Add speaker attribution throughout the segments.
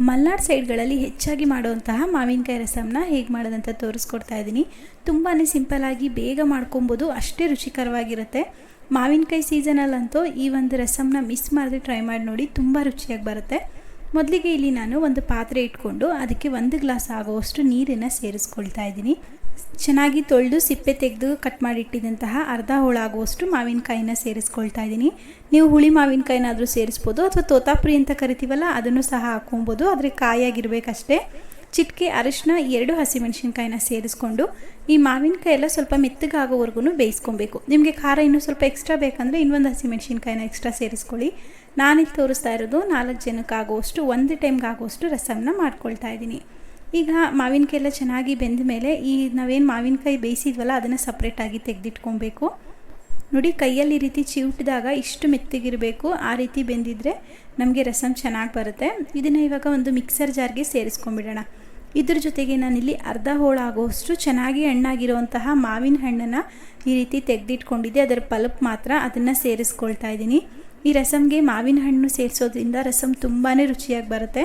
Speaker 1: ಮಲ್ನಾಡ್ ಸೈಡ್ಗಳಲ್ಲಿ ಹೆಚ್ಚಾಗಿ ಮಾಡುವಂತಹ ಮಾವಿನಕಾಯಿ ರಸಮನ್ನ ಹೇಗೆ ಮಾಡೋದಂತ ತೋರಿಸ್ಕೊಡ್ತಾ ಇದ್ದೀನಿ ತುಂಬಾ ಸಿಂಪಲ್ಲಾಗಿ ಬೇಗ ಮಾಡ್ಕೊಬೋದು, ಅಷ್ಟೇ ರುಚಿಕರವಾಗಿರುತ್ತೆ. ಮಾವಿನಕಾಯಿ ಸೀಸನಲ್ಲಂತೂ ಈ ಒಂದು ರಸಮನ್ನ ಮಿಸ್ ಮಾಡಿದ್ರೆ ಟ್ರೈ ಮಾಡಿ ನೋಡಿ ತುಂಬ ರುಚಿಯಾಗಿ ಬರುತ್ತೆ. ಮೊದಲಿಗೆ ಇಲ್ಲಿ ನಾನು ಒಂದು ಪಾತ್ರೆ ಇಟ್ಕೊಂಡು ಅದಕ್ಕೆ ಒಂದು ಗ್ಲಾಸ್ ಆಗುವಷ್ಟು ನೀರನ್ನು ಸೇರಿಸ್ಕೊಳ್ತಾ ಇದ್ದೀನಿ ಚೆನ್ನಾಗಿ ತೊಳೆದು ಸಿಪ್ಪೆ ತೆಗೆದು ಕಟ್ ಮಾಡಿಟ್ಟಿದ್ದಂತಹ ಅರ್ಧ ಹೋಳಾಗುವಷ್ಟು ಮಾವಿನಕಾಯಿನ ಸೇರಿಸ್ಕೊಳ್ತಾ ಇದ್ದೀನಿ. ನೀವು ಹುಳಿ ಮಾವಿನಕಾಯಿನಾದರೂ ಸೇರಿಸ್ಬೋದು ಅಥವಾ ತೋತಾಪುರಿ ಅಂತ ಕರಿತೀವಲ್ಲ, ಅದನ್ನು ಸಹ ಹಾಕೊಬೋದು ಆದರೆ ಕಾಯಾಗಿರಬೇಕಷ್ಟೇ ಚಿಟಿಕೆ ಅರಿಶಿನ ಎರಡು ಹಸಿಮೆಣಸಿನ್ಕಾಯಿನ ಸೇರಿಸ್ಕೊಂಡು ಈ ಮಾವಿನಕಾಯಿ ಎಲ್ಲ ಸ್ವಲ್ಪ ಮೆತ್ತಗಾಗೋವರೆಗೂ ಬೇಯಿಸ್ಕೊಬೇಕು. ನಿಮಗೆ ಖಾರ ಇನ್ನೂ ಸ್ವಲ್ಪ ಎಕ್ಸ್ಟ್ರಾ ಬೇಕಂದರೆ ಇನ್ನೊಂದು ಹಸಿಮೆಣಸಿನ್ಕಾಯಿನ ಎಕ್ಸ್ಟ್ರಾ ಸೇರಿಸ್ಕೊಳ್ಳಿ. ನಾನಿಲ್ಲಿ ತೋರಿಸ್ತಾ ಇರೋದು ನಾಲ್ಕು ಜನಕ್ಕೆ ಆಗುವಷ್ಟು ಒಂದು ಟೈಮ್ಗೆ ಆಗುವಷ್ಟು ಮಾಡ್ಕೊಳ್ತಾ ಇದ್ದೀನಿ. ಈಗ ಮಾವಿನಕಾಯಿ ಎಲ್ಲ ಚೆನ್ನಾಗಿ ಬೆಂದ ಮೇಲೆ ಈ ನಾವೇನು ಮಾವಿನಕಾಯಿ ಬೇಯಿಸಿದ್ವಲ್ಲ, ಅದನ್ನು ಸಪ್ರೇಟಾಗಿ ತೆಗೆದಿಟ್ಕೊಬೇಕು. ನೋಡಿ, ಕೈಯಲ್ಲಿ ಈ ರೀತಿ ಚಿವುಟಿದಾಗ ಇಷ್ಟು ಮೆತ್ತಗಿರಬೇಕು. ಆ ರೀತಿ ಬೆಂದಿದ್ರೆ ನಮಗೆ ರಸಂ ಚೆನ್ನಾಗಿ ಬರುತ್ತೆ. ಇದನ್ನು ಇವಾಗ ಒಂದು ಮಿಕ್ಸರ್ ಜಾರ್ಗೆ ಸೇರಿಸ್ಕೊಂಡ್ಬಿಡೋಣ. ಇದ್ರ ಜೊತೆಗೆ ನಾನಿಲ್ಲಿ ಅರ್ಧ ಹೋಳಾಗುವಷ್ಟು ಚೆನ್ನಾಗಿ ಹಣ್ಣಾಗಿರುವಂತಹ ಮಾವಿನ ಹಣ್ಣನ್ನು ಈ ರೀತಿ ತೆಗೆದಿಟ್ಕೊಂಡಿದ್ದೆ. ಅದರ ಪಲ್ಪ್ ಮಾತ್ರ ಅದನ್ನು ಸೇರಿಸ್ಕೊಳ್ತಾ ಇದ್ದೀನಿ. ಈ ರಸಮ್ಗೆ ಮಾವಿನ ಹಣ್ಣು ಸೇರಿಸೋದ್ರಿಂದ ರಸಮ್ ತುಂಬಾ ರುಚಿಯಾಗಿ ಬರುತ್ತೆ.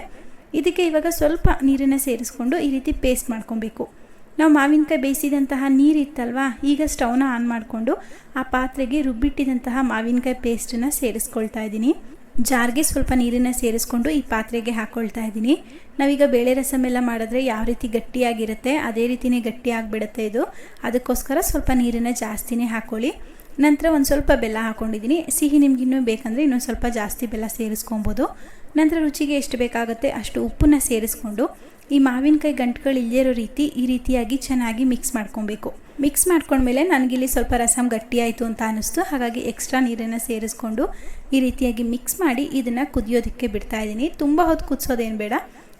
Speaker 1: ಇದಕ್ಕೆ ಇವಾಗ ಸ್ವಲ್ಪ ನೀರನ್ನು ಸೇರಿಸ್ಕೊಂಡು ಈ ರೀತಿ ಪೇಸ್ಟ್ ಮಾಡ್ಕೊಬೇಕು. ನಾವು ಮಾವಿನಕಾಯಿ ಬೇಯಿಸಿದಂತಹ ನೀರಿತ್ತಲ್ವಾ, ಈಗ ಸ್ಟವ್ನ ಆನ್ ಮಾಡಿಕೊಂಡು ಆ ಪಾತ್ರೆಗೆ ರುಬ್ಬಿಟ್ಟಿದಂತಹ ಮಾವಿನಕಾಯಿ ಪೇಸ್ಟನ್ನು ಸೇರಿಸ್ಕೊಳ್ತಾ ಇದ್ದೀನಿ. ಜಾರ್ಗೆ ಸ್ವಲ್ಪ ನೀರನ್ನು ಸೇರಿಸ್ಕೊಂಡು ಈ ಪಾತ್ರೆಗೆ ಹಾಕ್ಕೊಳ್ತಾ ಇದ್ದೀನಿ. ನಾವೀಗ ಬೇಳೆ ರಸಮ್ ಎಲ್ಲ ಮಾಡಿದ್ರೆ ಯಾವ ರೀತಿ ಗಟ್ಟಿಯಾಗಿರುತ್ತೆ, ಅದೇ ರೀತಿಯೇ ಗಟ್ಟಿಯಾಗಿಬಿಡುತ್ತೆ ಇದು. ಅದಕ್ಕೋಸ್ಕರ ಸ್ವಲ್ಪ ನೀರನ್ನು ಜಾಸ್ತಿನೇ ಹಾಕ್ಕೊಳ್ಳಿ ನಂತರ ಒಂದು ಸ್ವಲ್ಪ ಬೆಲ್ಲ ಹಾಕ್ಕೊಂಡಿದ್ದೀನಿ ಸಿಹಿ ನಿಮ್ಗಿನ್ನೂ ಬೇಕಂದರೆ ಇನ್ನೊಂದು ಸ್ವಲ್ಪ ಜಾಸ್ತಿ ಬೆಲ್ಲ ಸೇರಿಸ್ಕೊಬೋದು. ನಂತರ ರುಚಿಗೆ ಎಷ್ಟು ಬೇಕಾಗುತ್ತೆ ಅಷ್ಟು ಉಪ್ಪನ್ನ ಸೇರಿಸ್ಕೊಂಡು ಈ ಮಾವಿನಕಾಯಿ ಗಂಟುಗಳು ಇಲ್ಲಿರೋ ರೀತಿ ಈ ರೀತಿಯಾಗಿ ಚೆನ್ನಾಗಿ ಮಿಕ್ಸ್ ಮಾಡ್ಕೊಬೇಕು. ಮಿಕ್ಸ್ ಮಾಡ್ಕೊಂಡ್ಮೇಲೆ ನನಗಿಲ್ಲಿ ಸ್ವಲ್ಪ ರಸಮ್ ಗಟ್ಟಿಯಾಯಿತು ಅಂತ ಅನ್ನಿಸ್ತು ಹಾಗಾಗಿ ಎಕ್ಸ್ಟ್ರಾ ನೀರನ್ನು ಸೇರಿಸ್ಕೊಂಡು ಈ ರೀತಿಯಾಗಿ ಮಿಕ್ಸ್ ಮಾಡಿ ಇದನ್ನು ಕುದಿಯೋದಕ್ಕೆ ಬಿಡ್ತಾ ಇದ್ದೀನಿ. ತುಂಬ ಹೊತ್ತು ಕುದಿಸೋದೇನು ಬೇಡ.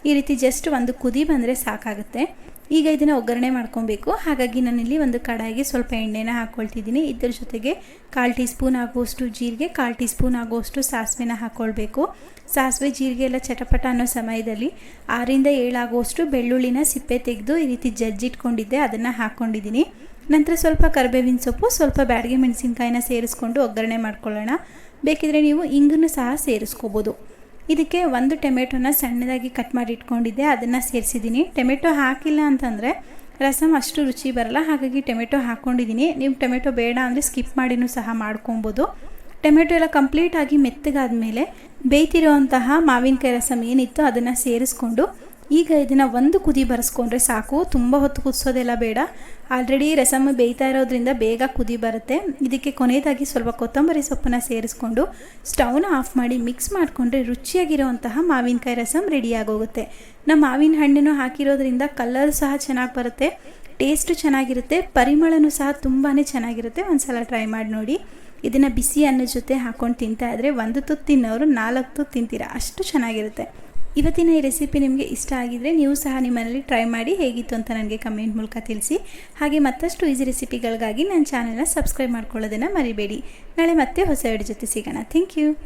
Speaker 1: ಈ ರೀತಿ ಜಸ್ಟ್ ಒಂದು ಕುದಿ ಬಂದರೆ ಸಾಕಾಗುತ್ತೆ. ಈಗ ಇದನ್ನು ಒಗ್ಗರಣೆ ಮಾಡ್ಕೊಬೇಕು. ಹಾಗಾಗಿ ನಾನಿಲ್ಲಿ ಒಂದು ಕಡಾಯಿಗೆ ಸ್ವಲ್ಪ ಎಣ್ಣೆನ ಹಾಕ್ಕೊಳ್ತಿದ್ದೀನಿ ಇದ್ರ ಜೊತೆಗೆ ಕಾಲು ಟೀ ಸ್ಪೂನ್ ಆಗುವಷ್ಟು ಜೀರಿಗೆ, ಕಾಲು ಟೀ ಸ್ಪೂನ್ ಆಗುವಷ್ಟು ಸಾಸಿವೆನ ಹಾಕ್ಕೊಳ್ಬೇಕು ಸಾಸಿವೆ, ಜೀರಿಗೆ ಎಲ್ಲ ಚಟಪಟ ಅನ್ನೋ ಸಮಯದಲ್ಲಿ ಆರಿಂದ ಏಳಾಗುವಷ್ಟು ಬೆಳ್ಳುಳ್ಳಿನ ಸಿಪ್ಪೆ ತೆಗೆದು ಈ ರೀತಿ ಜಜ್ಜಿಟ್ಕೊಂಡಿದ್ದೆ ಅದನ್ನು ಹಾಕ್ಕೊಂಡಿದ್ದೀನಿ ನಂತರ ಸ್ವಲ್ಪ ಕರಿಬೇವಿನ ಸೊಪ್ಪು, ಸ್ವಲ್ಪ ಬ್ಯಾಡಿಗೆ ಮೆಣಸಿನ್ಕಾಯಿನ ಸೇರಿಸ್ಕೊಂಡು ಒಗ್ಗರಣೆ ಮಾಡ್ಕೊಳ್ಳೋಣ. ಬೇಕಿದ್ರೆ ನೀವು ಇಂಗನ್ನು ಸಹ ಸೇರಿಸ್ಕೋಬೋದು. ಇದಕ್ಕೆ ಒಂದು ಟೊಮೆಟೊನ ಸಣ್ಣದಾಗಿ ಕಟ್ ಮಾಡಿ ಇಟ್ಕೊಂಡಿದ್ದೆ, ಅದನ್ನು ಸೇರಿಸಿದ್ದೀನಿ. ಟೊಮೆಟೊ ಹಾಕಿಲ್ಲ ಅಂತಂದರೆ ರಸಮ್ ಅಷ್ಟು ರುಚಿ ಬರಲ್ಲ, ಹಾಗಾಗಿ ಟೊಮೆಟೊ ಹಾಕ್ಕೊಂಡಿದ್ದೀನಿ ನೀವು ಟೊಮೆಟೊ ಬೇಡ ಅಂದರೆ ಸ್ಕಿಪ್ ಮಾಡಿನೂ ಸಹ ಮಾಡ್ಕೊಬೋದು. ಟೊಮೆಟೊ ಎಲ್ಲ ಕಂಪ್ಲೀಟಾಗಿ ಮೆತ್ತಗಾದ ಮೇಲೆ ಬೇಯ್ತಿರುವಂತಹ ಮಾವಿನಕಾಯಿ ರಸಮ್ ಏನಿತ್ತು ಅದನ್ನು ಸೇರಿಸ್ಕೊಂಡು ಈಗ ಇದನ್ನು ಒಂದು ಕುದಿ ಬರೆಸ್ಕೊಂಡ್ರೆ ಸಾಕು. ತುಂಬ ಹೊತ್ತು ಕುದಿಸೋದೆಲ್ಲ ಬೇಡ. ಆಲ್ರೆಡಿ ರಸಮ್ ಬೇಯ್ತಾ ಇರೋದ್ರಿಂದ ಬೇಗ ಕುದಿ ಬರುತ್ತೆ. ಇದಕ್ಕೆ ಕೊನೆಯದಾಗಿ ಸ್ವಲ್ಪ ಕೊತ್ತಂಬರಿ ಸೊಪ್ಪನ್ನು ಸೇರಿಸ್ಕೊಂಡು ಸ್ಟವ್ನ ಆಫ್ ಮಾಡಿ ಮಿಕ್ಸ್ ಮಾಡಿಕೊಂಡ್ರೆ ರುಚಿಯಾಗಿರುವಂತಹ ಮಾವಿನಕಾಯಿ ರಸಮ್ ರೆಡಿಯಾಗೋಗುತ್ತೆ ನಮ್ಮ ಮಾವಿನ ಹಣ್ಣನ್ನು ಹಾಕಿರೋದ್ರಿಂದ ಕಲರ್ ಸಹ ಚೆನ್ನಾಗಿ ಬರುತ್ತೆ. ಟೇಸ್ಟು ಚೆನ್ನಾಗಿರುತ್ತೆ. ಪರಿಮಳನೂ ಸಹ ತುಂಬಾ ಚೆನ್ನಾಗಿರುತ್ತೆ. ಒಂದು ಸಲ ಟ್ರೈ ಮಾಡಿ ನೋಡಿ. ಇದನ್ನು ಬಿಸಿ ಅನ್ನ ಜೊತೆ ಹಾಕ್ಕೊಂಡು ತಿಂತಾ ಇದ್ರೆ ಒಂದು ತುತ್ತು ತಿನ್ನೋರು ನಾಲ್ಕು ತುತ್ತು ತಿಂತೀರ. ಅಷ್ಟು ಚೆನ್ನಾಗಿರುತ್ತೆ. ಇವತ್ತಿನ ಈ ರೆಸಿಪಿ ನಿಮಗೆ ಇಷ್ಟ ಆಗಿದರೆ ನೀವು ಸಹ ನಿಮ್ಮನೇಲಿ ಟ್ರೈ ಮಾಡಿ ಹೇಗಿತ್ತು ಅಂತ ನನಗೆ ಕಮೆಂಟ್ ಮೂಲಕ ತಿಳಿಸಿ. ಹಾಗೆ ಮತ್ತಷ್ಟು ಈಸಿ ರೆಸಿಪಿಗಳಿಗಾಗಿ ನನ್ನ ಚಾನೆಲ್ನ ಸಬ್ಸ್ಕ್ರೈಬ್ ಮಾಡ್ಕೊಳ್ಳೋದನ್ನು ಮರಿಬೇಡಿ. ನಾಳೆ ಮತ್ತೆ ಹೊಸ ಜೊತೆ ಸಿಗೋಣ. Thank you